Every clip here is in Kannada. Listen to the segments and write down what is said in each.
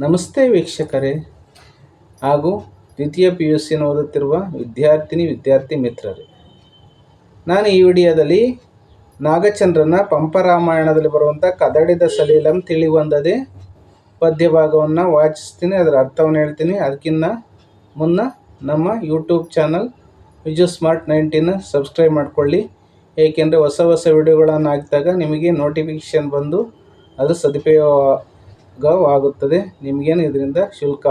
ನಮಸ್ತೆ ವೀಕ್ಷಕರೇ. ಹಾಗೂ ದ್ವಿತೀಯ ಪಿ ಯು ಸಿಯನ್ನು ಓದುತ್ತಿರುವ ವಿದ್ಯಾರ್ಥಿನಿ, ವಿದ್ಯಾರ್ಥಿ ಮಿತ್ರರೇ. ನಾನು ಈ ವಿಡಿಯೋದಲ್ಲಿ ನಾಗಚಂದ್ರನ ಪಂಪರಾಮಾಯಣದಲ್ಲಿ ಬರುವಂಥ ಕದಡಿದ ಸಲೀಲಂ ತಿಳಿವಂದದೆ ಪದ್ಯ ಭಾಗವನ್ನು ವಾಚಿಸ್ತೀನಿ, ಅದರ ಅರ್ಥವನ್ನು ಹೇಳ್ತೀನಿ. ಅದಕ್ಕಿಂತ ಮುನ್ನ ನಮ್ಮ YouTube channel Viju smart nineteen subscribe ಮಾಡಿಕೊಳ್ಳಿ. ಏಕೆಂದರೆ ಹೊಸ ಹೊಸ ವಿಡಿಯೋಗಳನ್ನು ಹಾಕಿದಾಗ ನಿಮಗೆ ನೋಟಿಫಿಕೇಷನ್ ಬಂದು ಅದು ಸದುಪಯೋಗವಾಗುತ್ತದೆ ನಿಮಗೇನು ಇದರಿಂದ ಶುಲ್ಕ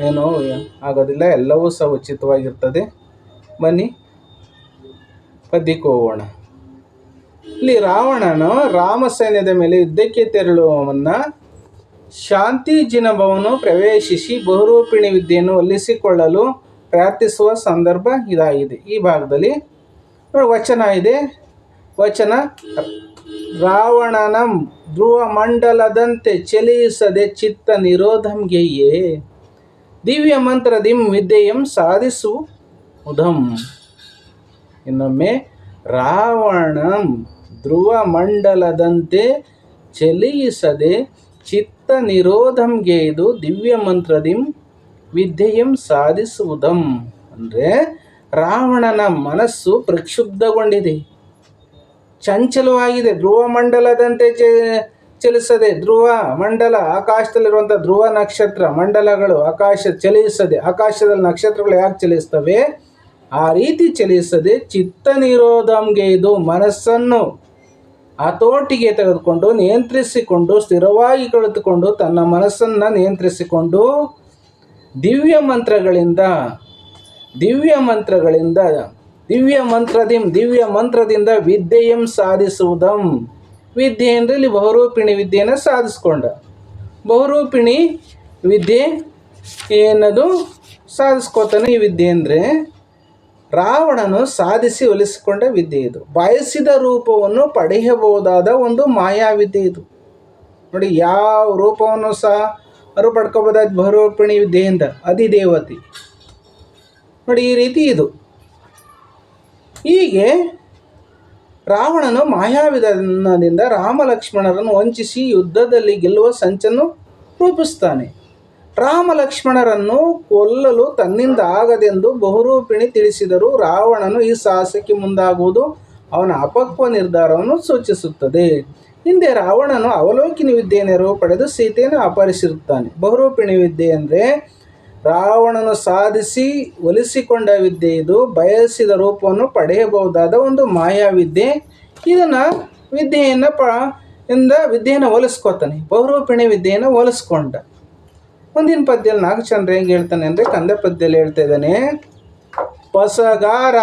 ಏನು ಆಗೋದಿಲ್ಲ. ಎಲ್ಲವೂ ಸಹ ಉಚಿತವಾಗಿರ್ತದೆ. ಬನ್ನಿ. ಪದ್ಯಕ್ಕೆ ಹೋಗೋಣ. ಇಲ್ಲಿ ರಾವಣನು ರಾಮ ಸೈನ್ಯದ ಮೇಲೆ ಯುದ್ಧಕ್ಕೆ ತೆರಳುವವನ್ನ ಶಾಂತಿ ಜಿನಭವನ್ನು ಪ್ರವೇಶಿಸಿ ಬಹುರೂಪಿಣಿ ವಿದ್ಯೆಯನ್ನು ಒಲಿಸಿಕೊಳ್ಳಲು ಪ್ರಾರ್ಥಿಸುವ ಸಂದರ್ಭ ಇದಾಗಿದೆ. ಈ ಭಾಗದಲ್ಲಿ ವಚನ ಇದೆ. ವಚನ ರಾವಣನ ಧ್ರುವ ಮಂಡಲದಂತೆ ಚಲಿಸದೆ ಚಿತ್ತ ನಿರೋಧಂಗೆಯೇ ದಿವ್ಯ ಮಂತ್ರದಿಂ ವಿದ್ಯೆಯಂ ಸಾಧಿಸು ಉದಂ ಇನ್ನೊಮ್ಮೆ ರಾವಣಂ ಧ್ರುವ ಮಂಡಲದಂತೆ ಚಲಿಸದೆ ಚಿತ್ತ ನಿರೋಧಂಗೆಯ್ದು ದಿವ್ಯ ಮಂತ್ರದಿಂ ವಿದ್ಯೆಯಂ ಸಾಧಿಸುವುದಂ ಅಂದರೆ, ರಾವಣನ ಮನಸ್ಸು ಪ್ರಕ್ಷುಬ್ಧಗೊಂಡಿದೆ. ಚಂಚಲವಾಗಿದೆ. ಧ್ರುವ ಮಂಡಲದಂತೆ ಚಲಿಸದೆ, ಧ್ರುವ ಮಂಡಲ ಆಕಾಶದಲ್ಲಿರುವಂಥ ಧ್ರುವ ನಕ್ಷತ್ರ ಮಂಡಲಗಳು ಆಕಾಶ ಚಲಿಸದೆ, ಆಕಾಶದಲ್ಲಿ ನಕ್ಷತ್ರಗಳು ಯಾಕೆ ಚಲಿಸ್ತವೆ? ಆ ರೀತಿ ಚಲಿಸದೆ ಚಿತ್ತ ನಿರೋಧಂಗೆ ಇದು ಮನಸ್ಸನ್ನು ಹತೋಟಿಗೆ ತೆಗೆದುಕೊಂಡು ನಿಯಂತ್ರಿಸಿಕೊಂಡು, ಸ್ಥಿರವಾಗಿ ಕಳೆದುಕೊಂಡು ತನ್ನ ಮನಸ್ಸನ್ನು ನಿಯಂತ್ರಿಸಿಕೊಂಡು ದಿವ್ಯ ಮಂತ್ರಗಳಿಂದ ದಿವ್ಯ ಮಂತ್ರಗಳಿಂದ ದಿವ್ಯ ಮಂತ್ರದಿಂ, ದಿವ್ಯ ಮಂತ್ರದಿಂದ ವಿದ್ಯೆಯಂ ಸಾಧಿಸುವುದಂ. ವಿದ್ಯೆ ಅಂದರೆ ಇಲ್ಲಿ ಬಹುರೂಪಿಣಿ ವಿದ್ಯೆಯನ್ನು ಸಾಧಿಸ್ಕೊಂಡ. ಬಹುರೂಪಿಣಿ ವಿದ್ಯೆ ಏನದು? ಸಾಧಿಸ್ಕೋತಾನೆ ಈ ವಿದ್ಯೆ ಅಂದರೆ ರಾವಣನು ಸಾಧಿಸಿ ಒಲಿಸಿಕೊಂಡ ವಿದ್ಯೆ ಇದು. ಬಯಸಿದ ರೂಪವನ್ನು ಪಡೆಯಬಹುದಾದ ಒಂದು ಮಾಯಾವಿದ್ಯೆ ಇದು. ನೋಡಿ, ಯಾವ ರೂಪವನ್ನು ಸಹ ಅವರು ಪಡ್ಕೋಬೋದಾದ ಬಹುರೂಪಿಣಿ ವಿದ್ಯೆಯಿಂದ? ಅದಿದೇವತಿ ನೋಡಿ, ಈ ರೀತಿ ಇದು. ಹೀಗೆ ರಾವಣನು ಮಾಯಾವಿಧಾನದಿಂದ ರಾಮಲಕ್ಷ್ಮಣರನ್ನು ವಂಚಿಸಿ ಯುದ್ಧದಲ್ಲಿ ಗೆಲ್ಲುವ ಸಂಚನ್ನು ರೂಪಿಸ್ತಾನೆ ರಾಮ ಲಕ್ಷ್ಮಣರನ್ನು ಕೊಲ್ಲಲು ತನ್ನಿಂದ ಆಗದೆಂದು ಬಹುರೂಪಿಣಿ ತಿಳಿಸಿದರು ರಾವಣನು ಈ ಸಾಹಸಕ್ಕೆ ಮುಂದಾಗುವುದು ಅವನ ಅಪಕ್ವ ನಿರ್ಧಾರವನ್ನು ಸೂಚಿಸುತ್ತದೆ. ಹಿಂದೆ ರಾವಣನು ಅವಲೋಕಿನಿ ವಿದ್ಯೆ ನೆರವು ಪಡೆದು ಸೀತೆಯನ್ನು ಅಪಹರಿಸಿರುತ್ತಾನೆ. ಬಹುರೂಪಿಣಿ ವಿದ್ಯೆ ಅಂದರೆ ರಾವಣನು ಸಾಧಿಸಿ ಒಲಿಸಿಕೊಂಡ ವಿದ್ಯೆ ಇದು. ಬಯಸಿದ ರೂಪವನ್ನು ಪಡೆಯಬಹುದಾದ ಒಂದು ಮಾಯಾ ವಿದ್ಯೆ ಇದನ್ನು ವಿದ್ಯೆಯನ್ನು ಪ, ಇಂದ ವಿದ್ಯೆಯನ್ನು ಹೋಲಿಸ್ಕೋತಾನೆ. ಬಹುರೂಪಿಣಿ ವಿದ್ಯೆಯನ್ನು ಹೋಲಿಸ್ಕೊಂಡ. ಮುಂದಿನ ಪದ್ಯದಲ್ಲಿ ನಾಗಚಂದ್ರ ಹೆಂಗೆ ಹೇಳ್ತಾನೆ ಅಂದರೆ ಕಂದ ಪದ್ಯದಲ್ಲಿ ಹೇಳ್ತಾ ಇದ್ದಾನೆ, ಪಸಗಾರ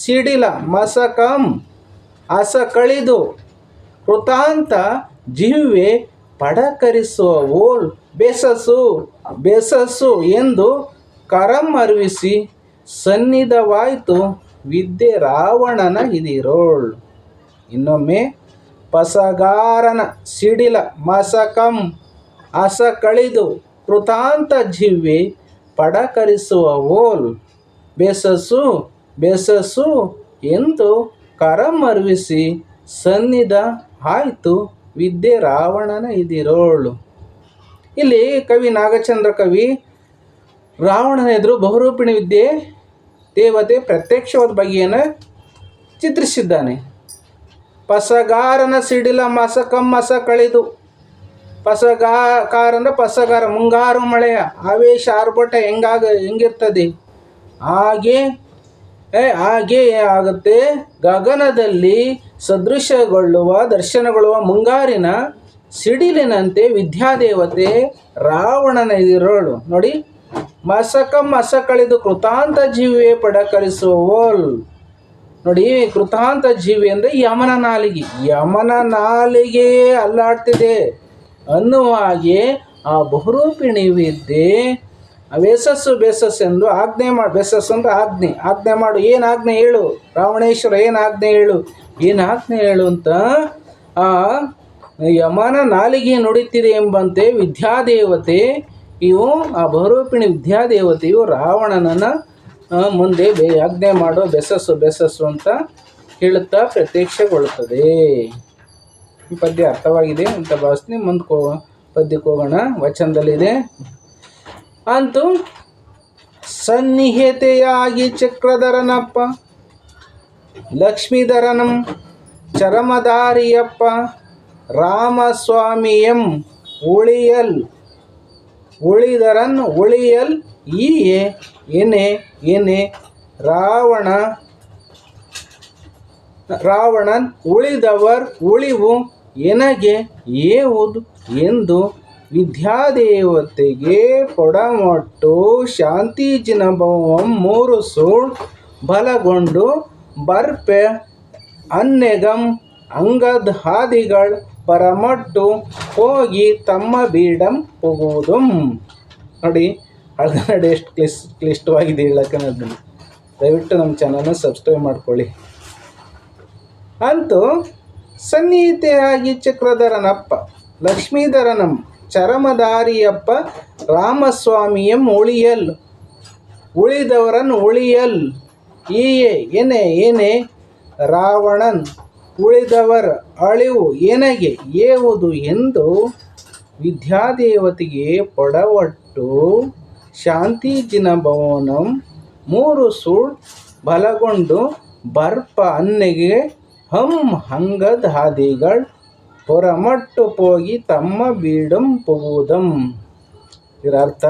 ಸಿಡಿಲ ಮಸಕಂ ಅಸ ಕಳಿದು ಕೃತಾಂತ ಜಿಹ್ವೆ ಪಡಕರಿಸುವ ಓಲ್ ಬೆಸಸು ಬೆಸಸು ಎಂದು ಕರಂ ಅರಿವಿಸಿ ಸನ್ನಿಧವಾಯಿತು, ವಿದ್ಯೆ ರಾವಣನ ಹಿದಿರೋಳ್. ಇನ್ನೊಮ್ಮೆ, ಪಸಗಾರನ ಸಿಡಿಲ ಮಸಕಂ, ಅಸ ಕಳಿದು ಕೃತಾಂತ ಜಿವ್ವೆ ಪಡಕರಿಸುವ ಓಲ್. ಬೆಸಸು ಬೆಸಸು ಎಂದು ಕರಂ ಕರಮರ್ವಿಸಿ ಸನ್ನಿಧ ಆಯಿತು, ವಿದ್ಯೆ ರಾವಣನ ಇದಿರೋಳು ಇಲ್ಲಿ ಕವಿ ನಾಗಚಂದ್ರ ಕವಿ, ರಾವಣನ ಎದುರು ಬಹುರೂಪಿಣಿ ವಿದ್ಯೆ, ದೇವತೆ ಪ್ರತ್ಯಕ್ಷವಾದ ಬಗೆಯನ್ನು ಚಿತ್ರಿಸಿದ್ದಾನೆ. ಪಸಗಾರನ ಸಿಡಿಲ ಮಸಕಮ್ಮಸ ಮಸ ಕಳೆದು ಪಸಗಾ ಕಾರಂದ್ರೆ ಪಸಗಾರ ಮುಂಗಾರು ಮಳೆಯ ಆವೇಶ ಆರ್ಭಟ ಹೆಂಗಾಗ, ಹೆಂಗಿರ್ತದೆ? ಹಾಗೆ, ಏ ಹಾಗೆ ಆಗುತ್ತೆ. ಗಗನದಲ್ಲಿ ಸದೃಶಗೊಳ್ಳುವ, ದರ್ಶನಗೊಳ್ಳುವ ಮುಂಗಾರಿನ ಸಿಡಿಲಿನಂತೆ ವಿದ್ಯಾದೇವತೆ ರಾವಣನ ಇರೋಳು ನೋಡಿ, ಮಸಕ ಮಸ ಕಳೆದು ಕೃತಾಂತ ಜೀವಿಯೇ ಪಡ ಓಲ್. ನೋಡಿ, ಕೃತಾಂತ ಜೀವಿ ಅಂದರೆ ಯಮನ ನಾಲಿಗೆ. ಯಮನ ನಾಲಿಗೆಯೇ ಅಲ್ಲಾಡ್ತಿದೆ. ಅನ್ನುವ ಹಾಗೆ ಆ ಬಹುರೂಪಿಣಿ ವಿದ್ಯೆ ಬೇಸಸ್ಸು ಬೆಸಸ್ ಎಂದು ಆಜ್ಞೆ ಮಾಡು. ಬೆಸಸ್ ಅಂದರೆ ಆಜ್ಞೆ. ಆಜ್ಞೆ ಮಾಡು. ಏನು ಆಜ್ಞೆ ಹೇಳು? ರಾವಣೇಶ್ವರ ಏನು ಆಜ್ಞೆ ಹೇಳು? ಏನು ಆಜ್ಞೆ ಹೇಳು ಅಂತ ಆ ಯಮನ ನಾಲಿಗೆ ನುಡಿತಿದೆ ಎಂಬಂತೆ ವಿದ್ಯಾದೇವತೆ, ಇವು ಆ ಬಹುರೂಪಿಣಿ ವಿದ್ಯಾದೇವತೆಯು ರಾವಣನನ್ನು ಮುಂದೆ ಬೇ, ಆಜ್ಞೆ ಮಾಡೋ ಬೆಸಸ್ಸು ಬೆಸಸ್ಸು ಅಂತ ಹೇಳುತ್ತಾ ಪ್ರತ್ಯಕ್ಷಗೊಳ್ಳುತ್ತದೆ. ಈ ಪದ್ಯ ಅರ್ಥವಾಗಿದೆ ಅಂತ ಭಾವಿಸ್ತೀನಿ. ಮುಂದಕ್ಕೆ ಪದ್ಯಕ್ಕೆ ಹೋಗೋಣ. ವಚನದಲ್ಲಿದೆ. ಅಂತೂ ಸನ್ನಿಹಿತೆಯಾಗಿ ಚಕ್ರಧರನಪ್ಪ, ಲಕ್ಷ್ಮೀಧರನಂ ಚರಮದಾರಿಯಪ್ಪ ರಾಮಸ್ವಾಮಿಯಂ ಉಳಿಯಲ್, ಉಳಿದರನ್ ಉಳಿಯಲ್ ಈಯೆ ಎನೆ ಎನೆ, ರಾವಣ, ರಾವಣನ್ ಉಳಿದವರ್ ಉಳಿವು ಎನಗೆ ಏವುದು ಎಂದು ವಿದ್ಯಾದೇವತೆಗೆ ಪೊಡಮೊಟ್ಟು ಶಾಂತಿ ಜಿನಭವಂ ಮೂರು ಸೂಳ್ ಬಲಗೊಂಡು ಬರ್ಪೆ ಅನ್ನೆಗಂ ಅಂಗದ್ ಹಾದಿಗಳ್ ಪರಮಟ್ಟು ಹೋಗಿ ತಮ್ಮ ಬೀಡಂ ಹೋಗುವುದು. ನೋಡಿ ಹಳಗನ್ನಡ ಎಷ್ಟು ಕ್ಲಿಸ್, ಕ್ಲಿಷ್ಟವಾಗಿದೆ ಹೇಳಕ್ಕೆ ಅನ್ನೋದನ್ನು ದಯವಿಟ್ಟು ನಮ್ಮ ಚಾನಲ್ನ ಸಬ್ಸ್ಕ್ರೈಬ್ ಮಾಡ್ಕೊಳ್ಳಿ. ಅಂತೂ, ಸನ್ನಿಹಿತೆಯಾಗಿ ಚಕ್ರಧರನಪ್ಪ, ಲಕ್ಷ್ಮೀಧರನಂ, ಚರಮದಾರಿಯಪ್ಪ, ರಾಮಸ್ವಾಮಿಯಂ ಉಳಿಯಲ್, ಉಳಿದವರನ್ನು ಉಳಿಯಲ್. ಈಯೇ, ಏನೆ, ಏನೇ, ರಾವಣನ್ ಉಳಿದವರ ಅಳಿವು ಏನೆಗೆ ಏವುದು ಎಂದು ವಿದ್ಯಾದೇವತೆಗೆ ಪೊಡವಟ್ಟು ಶಾಂತಿ ಜಿನಭವನಂ ಮೂರು ಸುಳ್ ಬಲಗೊಂಡು ಬರ್ಪ ಅನ್ನೆಗೆ ಹಂ ಹಂಗದ ಹಾದಿಗಳ್ ಹೊರಮಟ್ಟು ಹೋಗಿ ತಮ್ಮ ಬೀಡಂ ಪುಗುದಂ ಇದರ ಅರ್ಥ,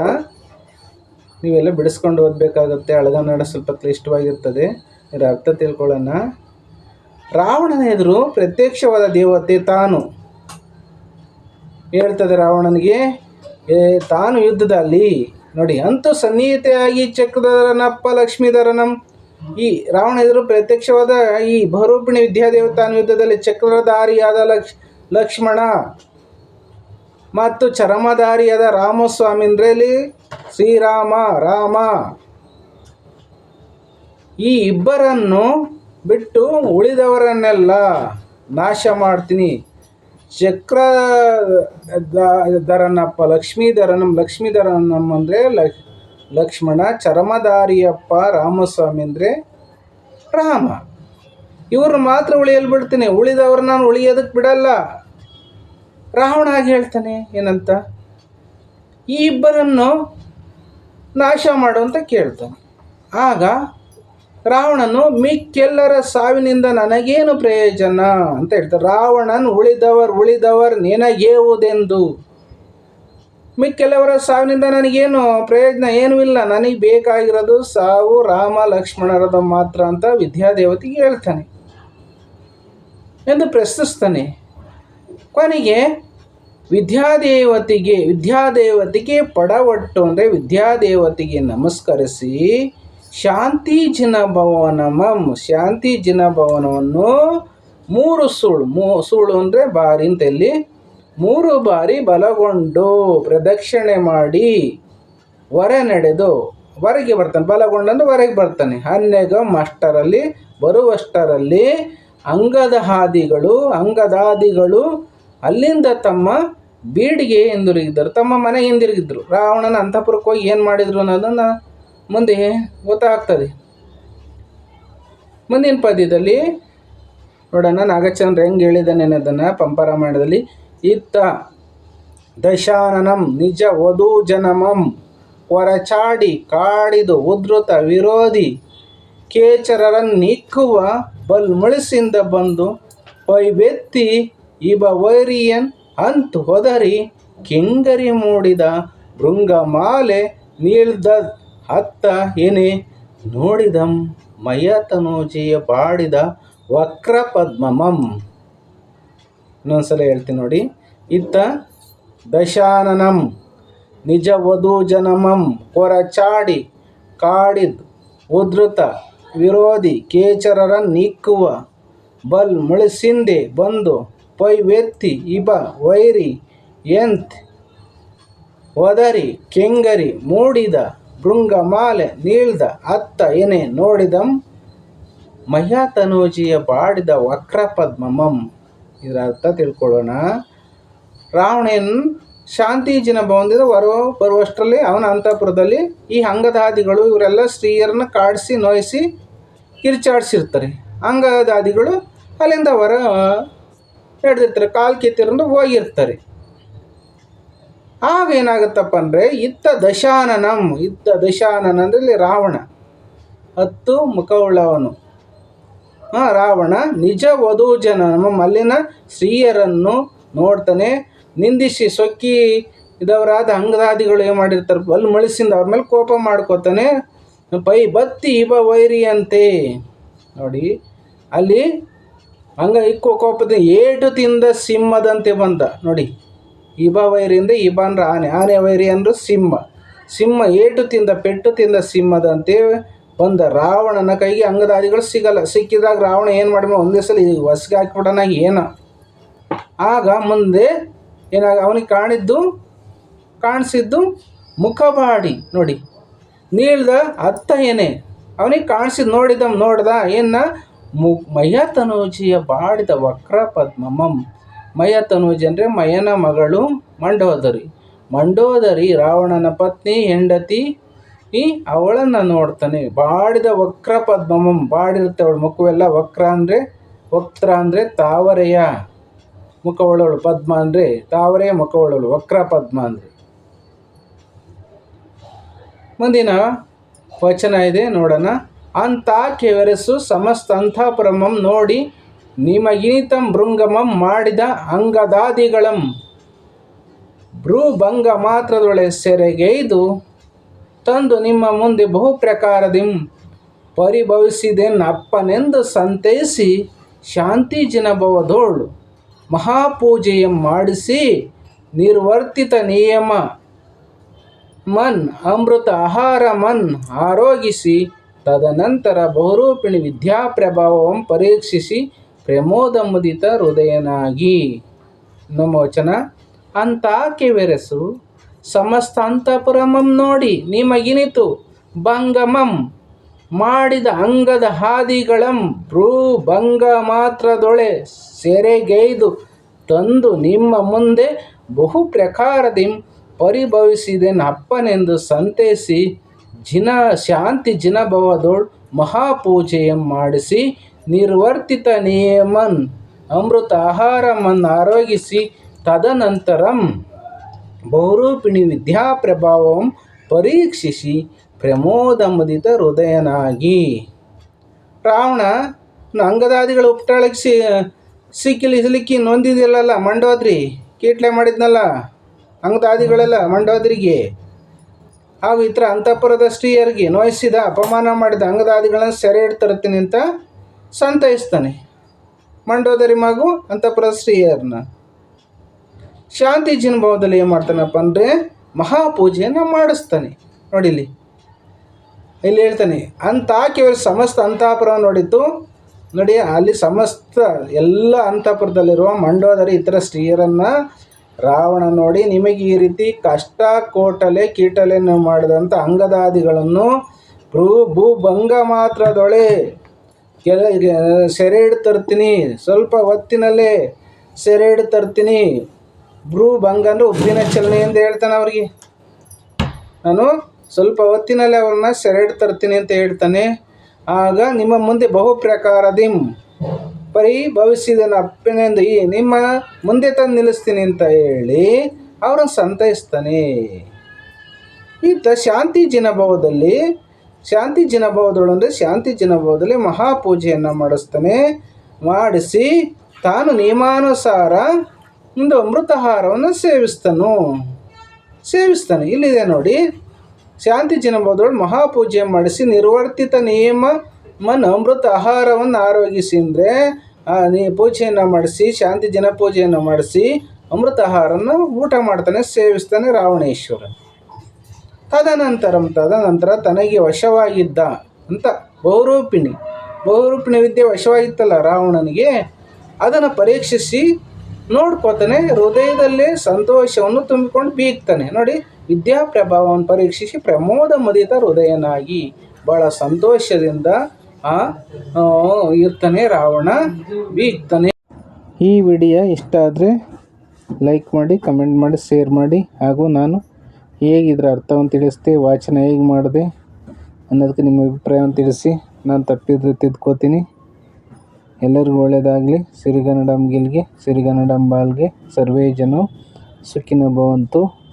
ನೀವೆಲ್ಲ ಬಿಡಿಸ್ಕೊಂಡು ಓದಬೇಕಾಗುತ್ತೆ ಅಳಗನ್ನಡ ಸ್ವಲ್ಪ ಕ್ಲಿಷ್ಟವಾಗಿರ್ತದೆ. ಇದರ ಅರ್ಥ ತಿಳ್ಕೊಳ್ಳೋಣ. ರಾವಣನ ಎದುರು ಪ್ರತ್ಯಕ್ಷವಾದ ದೇವತೆ ತಾನು. ಹೇಳ್ತದೆ ರಾವಣನಿಗೆ, ಏ, ತಾನು ಯುದ್ಧದಲ್ಲಿ ನೋಡಿ, ಅಂತೂ ಸನ್ನಿಹಿತೆಯಾಗಿ ಚಕ್ರಧರನಪ್ಪ ಲಕ್ಷ್ಮೀಧರನಂ. ಈ ರಾವಣ ಎದುರು ಪ್ರತ್ಯಕ್ಷವಾದ ಈ ಬಹುರೂಪಿಣಿ ವಿದ್ಯಾದೇವತಾನ ಯುದ್ಧದಲ್ಲಿ ಚಕ್ರಧಾರಿಯಾದ ಲಕ್ಷ್, ಲಕ್ಷ್ಮಣ ಮತ್ತು ಚರಮಧಾರಿಯಾದ ರಾಮಸ್ವಾಮಿಂದ್ರಲ್ಲಿ ಶ್ರೀರಾಮ, ರಾಮ. ಈ ಇಬ್ಬರನ್ನು ಬಿಟ್ಟು ಉಳಿದವರನ್ನೆಲ್ಲ ನಾಶ ಮಾಡ್ತೀನಿ. ಚಕ್ರ ದರನಪ್ಪ ಲಕ್ಷ್ಮೀಧರನ ಲಕ್ಷ್ಮೀಧರನಂ ಲಕ್ಷ್ಮೀಧರನಂ ಅಂದರೆ ಲಕ್, ಲಕ್ಷ್ಮಣ, ಚರಮದಾರಿಯಪ್ಪ, ರಾಮಸ್ವಾಮಿ ಅಂದರೆ ರಾಮ. ಇವ್ರನ್ನ ಮಾತ್ರ ಉಳಿಯಲು ಬಿಡ್ತೀನಿ. ಉಳಿದವ್ರು ನಾನು ಉಳಿಯೋದಕ್ಕೆ ಬಿಡಲ್ಲ. ರಾವಣ ಆಗಿ ಹೇಳ್ತಾನೆ, ಏನಂತ? ಈ ಇಬ್ಬರನ್ನು ನಾಶ ಮಾಡು ಅಂತ ಕೇಳ್ತಾನೆ. ಆಗ ರಾವಣನು, ಮಿಕ್ಕೆಲ್ಲರ ಸಾವಿನಿಂದ ನನಗೇನು ಪ್ರಯೋಜನ? ಅಂತ ಹೇಳ್ತಾರೆ ರಾವಣನ್ ಉಳಿದವರ್ ಉಳಿದವರ್ ನಿನಗೇವುದೆಂದು? ಮಿಕ್ಕೆಲ್ಲವರ ಸಾವಿನಿಂದ ನನಗೇನು ಪ್ರಯೋಜನ? ಏನೂ ಇಲ್ಲ. ನನಗೆ ಬೇಕಾಗಿರೋದು ಸಾವು, ರಾಮ, ಲಕ್ಷ್ಮಣರದ ಮಾತ್ರ ಅಂತ ವಿದ್ಯಾದೇವತೆಗೆ ಹೇಳ್ತಾನೆ. ಎಂದು ಪ್ರಶ್ನಿಸ್ತಾನೆ. ಕೊನೆಗೆ, ವಿದ್ಯಾದೇವತೆಗೆ ವಿದ್ಯಾದೇವತೆಗೆ ಪಡವಟ್ಟು ಅಂದರೆ ವಿದ್ಯಾದೇವತೆಗೆ ನಮಸ್ಕರಿಸಿ ಶಾಂತಿ ಜಿನಭವನಮಂ ಶಾಂತಿ ಜಿನಭವನವನ್ನು ಮೂರು ಸುಳ್ಳು ಮೂ ಸುಳ್ಳು ಅಂದರೆ ಬಾರಿ ಅಂತ ಇಲ್ಲಿ ಮೂರು ಬಾರಿ ಬಲಗೊಂಡು ಪ್ರದಕ್ಷಿಣೆ ಮಾಡಿ ಹೊರ ನಡೆದು ಹೊರಗೆ ಬರ್ತಾನೆ. ಬಲಗೊಂಡಂದು ಹೊರಗೆ ಬರ್ತಾನೆ. ಹನ್ನೆಗ ಅಷ್ಟರಲ್ಲಿ, ಬರುವಷ್ಟರಲ್ಲಿ ಅಂಗದ ಹಾದಿಗಳು, ಅಂಗದಾದಿಗಳು ಅಲ್ಲಿಂದ ತಮ್ಮ ಬೀಡಿಗೆ ಹಿಂದಿರುಗಿದ್ದರು. ತಮ್ಮ ಮನೆ ಹಿಂದಿರುಗಿದ್ರು ರಾವಣನ ಅಂತಃಪುರಕ್ಕೆ ಹೋಗಿ ಏನು ಮಾಡಿದರು ಅನ್ನೋದನ್ನು ಮುಂದೆ ಗೊತ್ತಾಗ್ತದೆ. ಮುಂದಿನ ಪದ್ಯದಲ್ಲಿ ನೋಡೋಣ. ನಾಗಚಂದ್ರ ಹೆಂಗೆ ಹೇಳಿದ್ದಾನೆ ಅನ್ನೋದನ್ನು ಪಂಪರಾಮಾಯಣದಲ್ಲಿ ಇತ್ತ ದಶಾನನಂ ನಿಜ ವಧು ಜನಮಂ ಹೊರಚಾಡಿ ಕಾಡಿದು ಉದ್ರುತ ವಿರೋಧಿ ಕೇಚರರನ್ನಿಕ್ಕುವ ಬಲ್ಮಳಿಸಿಂದ ಬಂದು ಹೊಯ್ಬೆತ್ತಿ ಇಬ ವೈರಿಯನ್ ಅಂತು ಹೊದರಿ ಕೆಂಗರಿ ಮೂಡಿದ ಭೃಂಗಮಾಲೆ ನೀಳ್ದ ಹತ್ತ ಏನೇ ನೋಡಿದಂ ಮಯತನೋಜಿಯ ಬಾಡಿದ ವಕ್ರ ಪದ್ಮಮಂ ಇನ್ನೊಂದ್ಸಲ ಹೇಳ್ತೀನಿ ನೋಡಿ. ಇತ್ತ ದಶಾನನಂ ನಿಜ ವಧು ಜನಮಂ ಹೊರಚಾಡಿ ಕಾಡಿದ್ ಉದ್ರುತ ವಿರೋಧಿ ಕೇಚರರನ್ನಿಕ್ಕುವ ಬಲ್ ಮುಳಿಸಿಂದೆ ಬಂದು ಪೈವೆತ್ತಿ ಇಬ ವೈರಿ ಎಂತ್ ಒದರಿ ಕೆಂಗರಿ ಮೂಡಿದ ಭೃಂಗಮಾಲೆ ನೀಳ್ದ ಅತ್ತ ಏನೇ ನೋಡಿದಂ, ಮಹ್ಯಾತನೋಜಿಯ ಬಾಡಿದ ವಕ್ರ ಪದ್ಮಮಂ ಇದರ ಅರ್ಥ ತಿಳ್ಕೊಳ್ಳೋಣ. ರಾವಣನ್ ಶಾಂತಿ ಜಿನ ಭವನದಿಂದ ಹೊರ ಬರುವಷ್ಟರಲ್ಲಿ ಅವನ ಅಂತಃಪುರದಲ್ಲಿ ಈ ಅಂಗದಾದಿಗಳು ಇವರೆಲ್ಲ ಸ್ತ್ರೀಯರನ್ನ ಕಾಡಿಸಿ ನೋಯಿಸಿ ಕಿರ್ಚಾಡಿಸಿರ್ತಾರೆ. ಅಂಗದಾದಿಗಳು ಅಲ್ಲಿಂದ ಹೊರ ನಡೆದಿರ್ತಾರೆ. ಕಾಲು ಕಿತ್ತಿರಂದು ಹೋಗಿರ್ತಾರೆ. ಆಗ ಏನಾಗುತ್ತಪ್ಪ ಅಂದರೆ, ಇತ್ತ ದಶಾನನಂ, ಇತ್ತ ದಶಾನನ ಅಂದರೆ ಇಲ್ಲಿ ರಾವಣ. ಹತ್ತು ಮುಖವುಳ್ಳವನು. ಹಾಂ ರಾವಣ ನಿಜ ವಧು ಜನ ಅಲ್ಲಿನ ಸ್ತ್ರೀಯರನ್ನು ನೋಡ್ತಾನೆ, ನಿಂದಿಸಿ ಸೊಕ್ಕಿ ಇದವರಾದ ಅಂಗದಾದಿಗಳು ಏನು ಮಾಡಿರ್ತಾರೆ ಅಲ್ಲಿ ಮಳಿಸಿಂದ ಅವ್ರ ಮೇಲೆ ಕೋಪ ಮಾಡ್ಕೋತಾನೆ, ಪೈ ಬತ್ತಿ ಇಬ ವೈರಿಯಂತೆ. ನೋಡಿ, ಅಲ್ಲಿ ಹಂಗ ಇಕ್ಕೋ ಕೋಪದ ಏಟು ತಿಂದ ಸಿಂಹದಂತೆ ಬಂದ. ನೋಡಿ ಇಬ ಅಂದರೆ ಇಬ ಅಂದ್ರೆ ಆನೆ. ಆನೆ ವೈರಿ ಅಂದ್ರೆ ಸಿಂಹ. ಸಿಂಹ ಏಟು ತಿಂದ ಪೆಟ್ಟು ತಿಂದ ಸಿಂಹದಂತೆ ಬಂದ ರಾವಣನ ಕೈಗೆ ಅಂಗದಾದಿಗಳು ಸಿಗಲ್ಲ. ಸಿಕ್ಕಿದಾಗ ರಾವಣ ಏನು ಮಾಡಿದ ಒಂದೇ ಸಲ ಹೊಸಗೆ ಹಾಕಿಬಿಡೋಣ ಏನ. ಆಗ ಮುಂದೆ ಏನಾಗ ಅವನಿಗೆ ಕಾಣಿದ್ದು, ಕಾಣಿಸಿದ್ದು ಮುಖಬಾಡಿ ನೋಡಿ. ನೀಳ್ದ ಅತ್ತ ಏನೇ. ಅವನಿಗೆ ಕಾಣಿಸಿದ್ ನೋಡಿದ ನೋಡ್ದ ಏನ ಮು ಮಯ ತನೂಜಿಯ ಬಾಡಿದ ವಕ್ರ ಪದ್ಮಮಂ ಮಯ ತನೂಜಿ ಅಂದರೆ ಮಯನ ಮಗಳು ಮಂಡೋದರಿ. ಮಂಡೋದರಿ ರಾವಣನ ಪತ್ನಿ, ಹೆಂಡತಿ, ಈ ಅವಳನ್ನು ನೋಡ್ತಾನೆ. ಬಾಡಿದ ವಕ್ರ ಪದ್ಮಮಂ ಬಾಡಿರುತ್ತೆ ಅವಳು ಮುಖವೆಲ್ಲ ವಕ್ರ ಅಂದರೆ ವಕ್ರ ಅಂದರೆ ತಾವರೆಯ ಮುಖವಳವಳು ಪದ್ಮ ಅಂದರೆ, ತಾವರೆಯ ಮುಖವಳವಳು ವಕ್ರ ಪದ್ಮ ಅಂದರೆ. ಮುಂದಿನ ವಚನ ಇದೆ, ನೋಡೋಣ. ಅಂತಾಕೆ ವೆರಸು ಸಮಸ್ತ ಅಂತಃಪುರಮಂ ನೋಡಿ ನಿಮಗಿನಿತಂ ಭೃಂಗಮಂ ಮಾಡಿದ ಅಂಗದಾದಿಗಳಂ. ಭ್ರೂಭಂಗ ಮಾತ್ರದೊಳೆ ಸೆರೆಗೈದು ತಂದು ನಿಮ್ಮ ಮುಂದೆ ಬಹು ಪ್ರಕಾರದಿಂ ಪರಿಭವಿಸಿದೆನ್ನಪ್ಪನೆಂದು ಸಂತೈಸಿ ಶಾಂತಿ ಜಿನಭವದೋಳು ಮಹಾಪೂಜೆಯಂ ಮಾಡಿಸಿ ನಿರ್ವರ್ತಿತ ನಿಯಮ. ಮನ್ ಅಮೃತ ಆಹಾರ ಮನ್ ಆರೋಗಿಸಿ ತದನಂತರ ಬಹುರೂಪಿಣಿ ವಿದ್ಯಾಪ್ರಭಾವಂ ಪರೀಕ್ಷಿಸಿ ಪ್ರಮೋದ ಮುದಿತ ಹೃದಯನಾಗಿ. ನಮ್ಮ ವಚನ ಅಂತಾಕೆ ವೆರಸು ಸಮಸ್ತ ಅಂತಪುರಮಂ ನೋಡಿ ನಿಮಗಿನಿತು. ಭಂಗಮಂ ಮಾಡಿದ ಅಂಗದ ಹಾದಿಗಳಂ ಭ್ರೂ ಭಂಗ ಮಾತ್ರದೊಳೆ ಸೆರೆಗೈದು ತಂದು ನಿಮ್ಮ ಮುಂದೆ ಬಹು ಪ್ರಕಾರದಿಂ ಪರಿಭವಿಸಿದೆನಪ್ಪನೆಂದು ಸಂತೈಸಿ ಜಿನ ಶಾಂತಿ ಜಿನಭವದೊಳ್ ಮಹಾಪೂಜೆಯಂ ಮಾಡಿಸಿ ನಿರ್ವರ್ತಿತ ನಿಯಮನ್, ಅಮೃತ ಆಹಾರವನ್ನು ಆರೋಗಿಸಿ ತದನಂತರಂ ಬಹುರೂಪಿಣಿ ವಿದ್ಯಾಪ್ರಭಾವಂ ಪರೀಕ್ಷಿಸಿ ಪ್ರಮೋದಮುದಿತ ಹೃದಯನಾಗಿ. ರಾವಣ ಅಂಗದಾದಿಗಳು ಉಪಟಾಳಕ್ಕೆ ಸಿ, ಸಿಕ್ಕಿಲಿ, ಸಿಲಿಕ್ಕಿ ನೊಂದಿದಿಲ್ಲಲ್ಲ ಮಂಡೋದ್ರಿ, ಕೀಟ್ಲೆ ಮಾಡಿದ್ನಲ್ಲ, ಅಂಗದಾದಿಗಳೆಲ್ಲ ಮಂಡೋದ್ರಿಗೆ. ಆ ಇತರ ಅಂತಃಪುರದ ಸ್ತ್ರೀಯರಿಗೆ ನೋಯಿಸಿದ, ಅಪಮಾನ ಮಾಡಿದ ಅಂಗದಾದಿಗಳನ್ನು ಸೆರೆ ಇಡ್ತಿರ್ತೀನಿ ಅಂತ ಸಂತೈಸ್ತಾನೆ. ಮಂಡೋದರಿ ಮಗು ಅಂತ ಸ್ತ್ರೀಯರನ್ನ ಶಾಂತಿ ಜಿನ್ಭವದಲ್ಲಿ ಏನು ಮಾಡ್ತಾನಪ್ಪ ಅಂದರೆ ಮಹಾಪೂಜೆಯನ್ನು ಮಾಡಿಸ್ತಾನೆ. ನೋಡಿಲಿ ಇಲ್ಲಿ ಹೇಳ್ತಾನೆ ಅಂತಾಕೆ ಸಮಸ್ತ ಅಂತಃಪುರ ನೋಡಿತ್ತು ನೋಡಿ, ಅಲ್ಲಿ ಸಮಸ್ತ ಎಲ್ಲ ಅಂತಃಪುರದಲ್ಲಿರುವ ಮಂಡೋದರಿ, ಇತರ ಸ್ತ್ರೀಯರನ್ನು ರಾವಣ ನೋಡಿ ನಿಮಗೆ ಈ ರೀತಿ ಕಷ್ಟ, ಕೋಟಲೆ, ಕೀಟಲೆಯನ್ನು ಮಾಡಿದಂಥ ಅಂಗದಾದಿಗಳನ್ನು ಭೂ ಭೂಭಂಗ ಮಾತ್ರದೊಳೆ ಕೆಲ ಸೆರೆ ಹಿಡ್ ತರ್ತೀನಿ. ಸ್ವಲ್ಪ ಹೊತ್ತಿನಲ್ಲೇ ಸೆರೆ ಹಿಡ್ ತರ್ತೀನಿ. ಬ್ರೂ ಭಂಗ ಅಂದರೆ ಉಬ್ಬಿನ ಚಲನೆ ಎಂದು ಹೇಳ್ತಾನೆ ಅವ್ರಿಗೆ. ನಾನು ಸ್ವಲ್ಪ ಹೊತ್ತಿನಲ್ಲಿ ಅವ್ರನ್ನ ಸೆರೆ ಹಿಡ್ ತರ್ತೀನಿ ಅಂತ ಹೇಳ್ತಾನೆ. ಆಗ ನಿಮ್ಮ ಮುಂದೆ ಬಹು ಪ್ರಕಾರದಿಂ ಪರಿ ಭವಿಸಿದನ ಅಪ್ಪನೆಂದು ಈ ನಿಮ್ಮ ಮುಂದೆ ತಂದು ನಿಲ್ಲಿಸ್ತೀನಿ ಅಂತ ಹೇಳಿ ಅವರನ್ನು ಸಂತೈಸ್ತಾನೆ. ಈತ ಶಾಂತಿ ಜಿನಭವದಲ್ಲಿ ಶಾಂತಿ ಜಿನಭವದಳು ಅಂದರೆ ಶಾಂತಿ ಜಿನಭವದಲ್ಲಿ ಮಹಾಪೂಜೆಯನ್ನು ಮಾಡಿಸ್ತಾನೆ. ಮಾಡಿಸಿ ತಾನು ನಿಯಮಾನುಸಾರ ಒಂದು ಅಮೃತಹಾರವನ್ನು ಸೇವಿಸ್ತಾನು. ಸೇವಿಸ್ತಾನೆ. ಇಲ್ಲಿದೆ ನೋಡಿ. ಶಾಂತಿ ಜಿನಭವದೊಳಗೆ ಮಹಾಪೂಜೆ ಮಾಡಿಸಿ ನಿರ್ವರ್ತಿತ ನಿಯಮ ಮನ ಅಮೃತ ಆಹಾರವನ್ನು ಆರೋಗಿಸಿ ಅಂದರೆ ನೀ ಪೂಜೆಯನ್ನು ಮಾಡಿಸಿ, ಶಾಂತಿ ಜನ ಪೂಜೆಯನ್ನು ಮಾಡಿಸಿ ಅಮೃತ ಆಹಾರವನ್ನು ಊಟ ಮಾಡ್ತಾನೆ, ಸೇವಿಸ್ತಾನೆ ರಾವಣೇಶ್ವರ ತದನಂತರಂ ತದನಂತರ ತನಗೆ ವಶವಾಗಿದ್ದ ಅಂತ ಬಹುರೂಪಿಣಿ. ಬಹುರೂಪಿಣಿ ವಿದ್ಯೆ ವಶವಾಗಿತ್ತಲ್ಲ ರಾವಣನಿಗೆ, ಅದನ್ನು ಪರೀಕ್ಷಿಸಿ ನೋಡ್ಕೋತಾನೆ, ಹೃದಯದಲ್ಲೇ ಸಂತೋಷವನ್ನು ತುಂಬಿಕೊಂಡು ಬೀಗ್ತಾನೆ. ನೋಡಿ ವಿದ್ಯಾ ಪ್ರಭಾವವನ್ನು ಪರೀಕ್ಷಿಸಿ ಪ್ರಮೋದ ಮದಿತ ಹೃದಯನಾಗಿ ಭಾಳ ಸಂತೋಷದಿಂದ ಇರ್ತಾನೆ ರಾವಣ, ಬೀಗ್ತಾನೆ. ಈ ವಿಡಿಯೋ ಇಷ್ಟ ಆದರೆ ಲೈಕ್ ಮಾಡಿ, ಕಮೆಂಟ್ ಮಾಡಿ, ಶೇರ್ ಮಾಡಿ, ಹಾಗೂ ನಾನು ಹೇಗೆ ಇದರ ಅರ್ಥವನ್ನು ತಿಳಿಸ್ತೆ ವಾಚನ ಹೇಗೆ ಮಾಡಿದೆ ಅನ್ನೋದಕ್ಕೆ ನಿಮ್ಮ ಅಭಿಪ್ರಾಯವನ್ನು ತಿಳಿಸಿ, ನಾನು ತಪ್ಪಿದ್ರೆ ತಿದ್ಕೋತೀನಿ. ಎಲ್ಲರಿಗೂ ಒಳ್ಳೆಯದಾಗಲಿ. ಸಿರಿಗನ್ನಡಂ ಗಿಲ್ಗೆ ಸಿರಿಗನ್ನಡಂ ಬಾಲ್ಗೆ ಸರ್ವೇ ಜನ ಸುಖಿನೋ ಭವಂತು.